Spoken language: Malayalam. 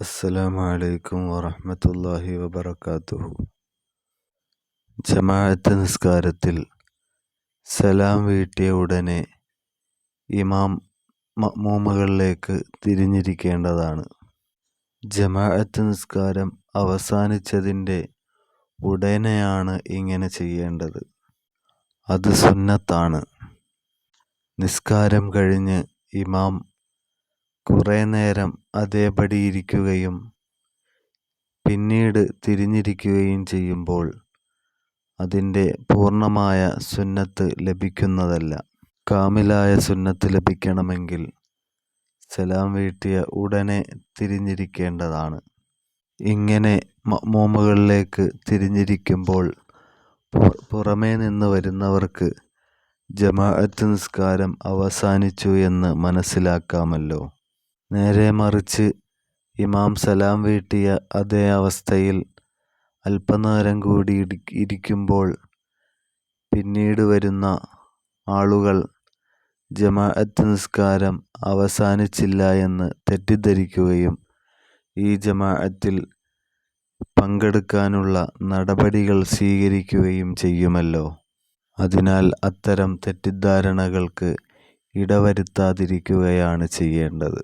അസ്സലാമു അലൈക്കും വറഹ്മത്തുള്ളാഹി വബറകാതുഹു. ജമാഅത്ത് നിസ്കാരത്തിൽ സലാം വീട്ടിയ ഉടനെ ഇമാം മമ്മൂമകളിലേക്ക് തിരിഞ്ഞിരിക്കേണ്ടതാണ്. ജമാഅത്ത് നിസ്കാരം അവസാനിച്ചതിന്റെ ഉടനെയാണ് ഇങ്ങനെ ചെയ്യേണ്ടത്. അത് സുന്നത്താണ്. നിസ്കാരം കഴിഞ്ഞ് ഇമാം കുറേ നേരം അതേപടി ഇരിക്കുകയും പിന്നീട് തിരിഞ്ഞിരിക്കുകയും ചെയ്യുമ്പോൾ അതിന്റെ പൂർണമായ സുന്നത്ത് ലഭിക്കുന്നതല്ല. കാമിലായ സുന്നത്ത് ലഭിക്കണമെങ്കിൽ സലാം വീട്ടിയ ഉടനെ തിരിഞ്ഞിരിക്കേണ്ടതാണ്. ഇങ്ങനെ മഅ്മൂമുകളിലേക്ക് തിരിഞ്ഞിരിക്കുമ്പോൾ പുറമേ നിന്ന് വരുന്നവർക്ക് ജമാഅത്ത് നിസ്കാരം അവസാനിച്ചു എന്ന് മനസ്സിലാക്കാമല്ലോ. നേരെ മറിച്ച് ഇമാം സലാം വീട്ടിയ അതേ അവസ്ഥയിൽ അല്പനേരം കൂടി ഇരിക്കുമ്പോൾ പിന്നീട് വരുന്ന ആളുകൾ ജമാഅത്ത് നിസ്കാരം അവസാനിച്ചില്ല എന്ന് തെറ്റിദ്ധരിക്കുകയും ഈ ജമാഅത്തിൽ പങ്കെടുക്കാനുള്ള നടപടികൾ സ്വീകരിക്കുകയും ചെയ്യുമല്ലോ. അതിനാൽ അത്തരം തെറ്റിദ്ധാരണകൾക്ക് ഇടവരുത്താതിരിക്കുകയാണ് ചെയ്യേണ്ടത്.